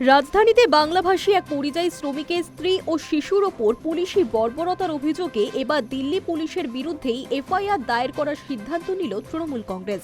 রাজধানীতে বাংলাভাষী এক পরিযায়ী শ্রমিকের স্ত্রী ও শিশুর ওপর পুলিশি বর্বরতার অভিযোগে এবার দিল্লি পুলিশের বিরুদ্ধেই এফআইআর দায়ের করার সিদ্ধান্ত নিল তৃণমূল কংগ্রেস।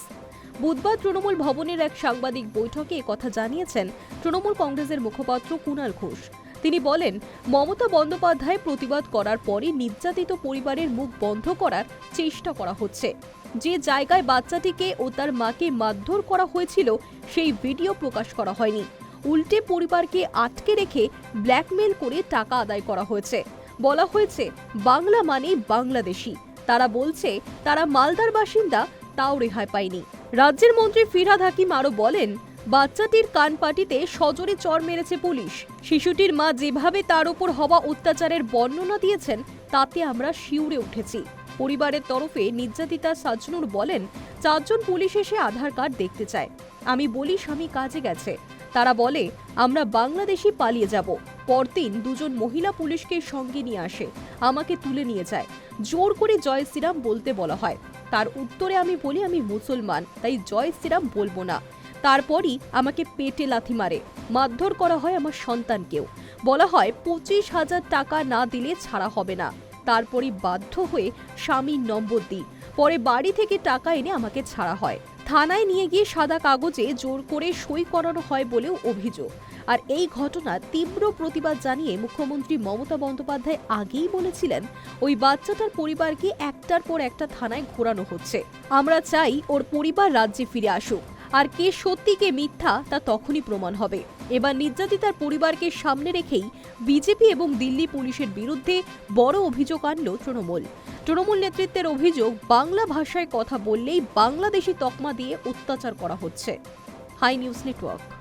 বুধবার তৃণমূল ভবনের এক সাংবাদিক বৈঠকে কথা জানিয়েছেন তৃণমূল কংগ্রেসের মুখপাত্র কুণাল ঘোষ। তিনি বলেন, মমতা বন্দ্যোপাধ্যায় প্রতিবাদ করার পরে নির্যাতিত পরিবারের মুখ বন্ধ করার চেষ্টা করা হচ্ছে। যে জায়গায় বাচ্চাটিকে ও তার মাকে মারধর করা হয়েছিল, সেই ভিডিও প্রকাশ করা হয়নি। উল্টে পরিবারকে আটকে রেখে ব্ল্যাকমেল করে টাকা আদায় করা হয়েছে। বলা হয়েছে, বাংলা মানে বাংলাদেশি। তারা বলছে, তারা মালদার বাসিন্দা, তাও রেহাই পায়নি। রাজ্যের মন্ত্রী ফিরহাদ হাকিম আরও বলেন, বাচ্চাটির কানপাটিতে সজোরে চর মেরেছে পুলিশ। শিশুটির মা যেভাবে তার উপর হওয়া অত্যাচারের বর্ণনা দিয়েছেন, তাতে আমরা শিউরে উঠেছি। পরিবারের তরফে নির্যাতিতা সাজনুর বলেন, চারজন পুলিশ এসে আধার কার্ড দেখতে চায়। আমি বলি, স্বামী কাজে গেছে। তারা বলে, আমরা বাংলাদেশি পালিয়ে যাব। পরদিন দুজন মহিলা পুলিশকে সঙ্গে নিয়ে আসে, আমাকে তুলে নিয়ে যায়। জোর করে জয় শ্রীরাম বলতে বলা হয়। তার উত্তরে আমি বলি, আমি মুসলমান, তাই জয় শ্রীরাম বলব না। তারপরই আমাকে পেটে লাথি মারে। মারধর করা হয় আমার সন্তানকেও। বলা হয়, পঁচিশ হাজার টাকা না দিলে ছাড়া হবে না। তারপরই বাধ্য হয়ে স্বামীর নম্বর দিই। পরে বাড়ি থেকে টাকা এনে আমাকে ছাড়া হয়। থানায় নিয়ে গিয়ে সাদা কাগজে জোর করে সই করানো হয় বলেও অভিযোগ। আর এই ঘটনা তীব্র প্রতিবাদ জানিয়ে মুখ্যমন্ত্রী মমতা বন্দ্যোপাধ্যায় আগেই বলেছিলেন, ওই বাচ্চাটার পরিবারকে একটার পর একটা থানায় ঘোরানো হচ্ছে। আমরা চাই ওর পরিবার রাজ্যে ফিরে আসুক। আর কে সত্যি কে মিথ্যা তা তখনই প্রমাণ হবে। এবার নির্যাতিতার পরিবারকে সামনে রেখেই বিজেপি এবং দিল্লি পুলিশের বিরুদ্ধে বড় অভিযোগ আনল তৃণমূল। তৃণমূল নেতৃত্বের অভিযোগ, বাংলা ভাষায় কথা বললেই বাংলাদেশি তকমা দিয়ে অত্যাচার করা হচ্ছে। Hi news network.